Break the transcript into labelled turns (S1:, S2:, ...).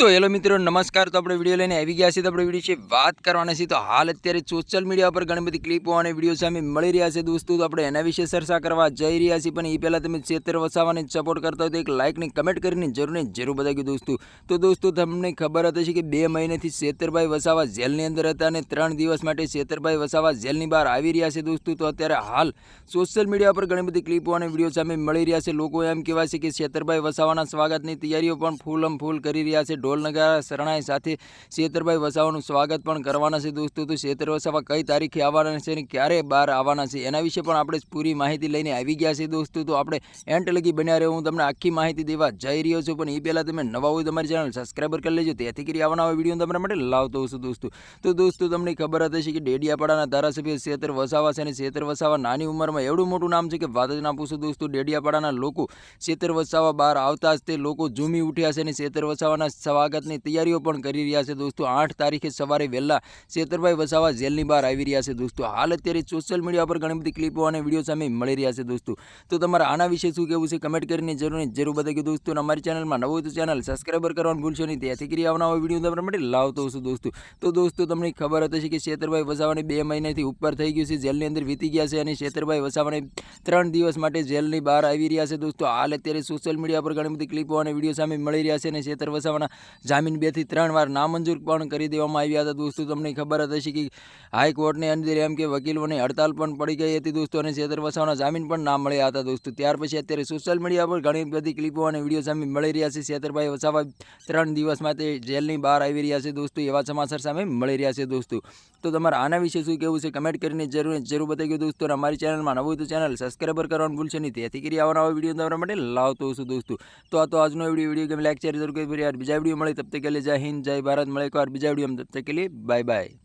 S1: તો હેલો મિત્રો, નમસ્કાર. તો આપણે વીડિયો લઈને આવી ગયા છીએ. તો આપણે વીડિયો છે વાત કરવાના છીએ. તો હાલ અત્યારે સોશિયલ મીડિયા પર ઘણી બધી ક્લિપો અને વીડિયો સામે મળી રહ્યા છે દોસ્તો. તો આપણે એના વિશે ચર્ચા કરવા જઈ રહ્યા છીએ. પણ એ પહેલાં તમે છેતર વસાવાને સપોર્ટ કરતા હોય તો એક લાઇકની કમેન્ટ કરીને જરૂર ને જરૂર બતાવી દોસ્તો. તો દોસ્તો, તમને ખબર હતી કે બે મહિનેથી છેતરભાઈ વસાવા જેલની અંદર હતા અને ત્રણ દિવસ માટે છેતરભાઈ વસાવા જેલની બહાર આવી રહ્યા છે દોસ્તો. તો અત્યારે હાલ સોશિયલ મીડિયા પર ઘણી બધી ક્લિપો અને વીડિયો સામે મળી રહ્યા છે. લોકો એમ કહેવાય છે કે છેતરભાઈ વસાવાના સ્વાગતની તૈયારીઓ પણ ફૂલમ ફૂલ કરી રહ્યા છે. ઢોલ નગારા શરણાઈ સાથે શેતરભાઈ વસાવાનું સ્વાગત પણ કરવાના છે દોસ્તો. તો શેતર વસાવા કઈ તારીખે આવવાના છે અને ક્યારે બહાર આવવાના છે એના વિશે પણ આપણે પૂરી માહિતી લઈને આવી ગયા છે દોસ્તો. તો આપણે એન્ટ લગી બન્યા રહ્યો હું તમને આખી માહિતી દેવા જઈ રહ્યો છું. પણ એ પહેલાં તમે નવા હોય તમારી ચેનલ સબસ્ક્રાઈબર કરી લેજો. તેથી કરી આવવાના હોય વીડિયો તમારા માટે લાવતો છું દોસ્તો. તો દોસ્તો, તમને ખબર હતી કે ડેડિયાપાડાના ધારાસભ્ય છેતર વસાવા છે અને શેતર વસાવા નાની ઉંમરમાં એવડું મોટું નામ છે કે વાત જ ના પૂછો દોસ્તો. ડેડિયાપાડાના લોકો છેતર વસાવા બહાર આવતા જ તે લોકો ઝૂમી ઉઠ્યા છે અને શેતર વસાવાના સ્વાગતની તૈયારીઓ પણ કરી રહ્યા છે દોસ્તો. આઠ તારીખે સવારે વહેલા શેતરભાઈ વસાવા જેલની બહાર આવી રહ્યા છે દોસ્તો. હાલ અત્યારે સોશિયલ મીડિયા પર ઘણી બધી ક્લિપો અને વીડિયો સામે મળી રહ્યા છે દોસ્તો. તો તમારે આના વિશે શું કહેવું છે કમેન્ટ કરીને જરૂર જરૂર બતાવી દોસ્તો. અમારી ચેનલમાં નવું તો ચેનલ સબસ્ક્રાઈબર કરવાનું ભૂલશો નહીં. ત્યાંથી કરી આવના વીડિયો તમારા માટે લાવતો છું દોસ્તો. તો દોસ્તો તમને ખબર હતી કે શેતરભાઈ વસાવાની બે મહિનાથી ઉપર થઈ ગયું છે, જેલની અંદર વીતી ગયા છે અને શેતરભાઈ વસાવાને ત્રણ દિવસ માટે જેલની બહાર આવી રહ્યા છે દોસ્તો. હાલ અત્યારે સોશિયલ મીડિયા પર ઘણી બધી ક્લિપો અને વીડિયો સામે મળી રહ્યા છે અને શેતર વસાવાના જામીન બેથી ત્રણ વાર નામંજૂર પણ કરી દેવામાં આવ્યા હતા. દોસ્તો, તમને ખબર હશે કે હાઈકોર્ટની અંદર એમ કે વકીલોની હડતાલ પણ પડી ગઈ હતી દોસ્તો અને છેતર વસાવાના જામીન પણ ના મળ્યા હતા દોસ્તો. ત્યાર પછી અત્યારે સોશિયલ મીડિયા પર ઘણી બધી ક્લિપો અને વીડિયો સામે મળી રહ્યા છે. છેતરભાઈ વસાવા ત્રણ દિવસ માટે જેલની બહાર આવી રહ્યા છે દોસ્તો. એવા સમાચાર સામે મળી રહ્યા છે દોસ્તો. તો તમારે આના વિશે શું કહેવું છે? કમેન્ટ કરીને જરૂર જરૂર બતાવી દોસ્તો અને અમારી ચેનલમાં નવું તો ચેનલ સબસ્ક્રાઈબર કરવાનું ભૂલશે નહીં. તેથી કરી આવવાના વીડિયો તમારા માટે લાવતો છું દોસ્તો. તો આ તો આજનો વીડિયો વીડિયો ગમે લાઈક શેર જરૂર કરી યાર બીજા वीडियो मिले तब तक के लिए जय हिंद जय भारत मिले एक और बीजा वीडियो में तब तक के लिए बाय बाय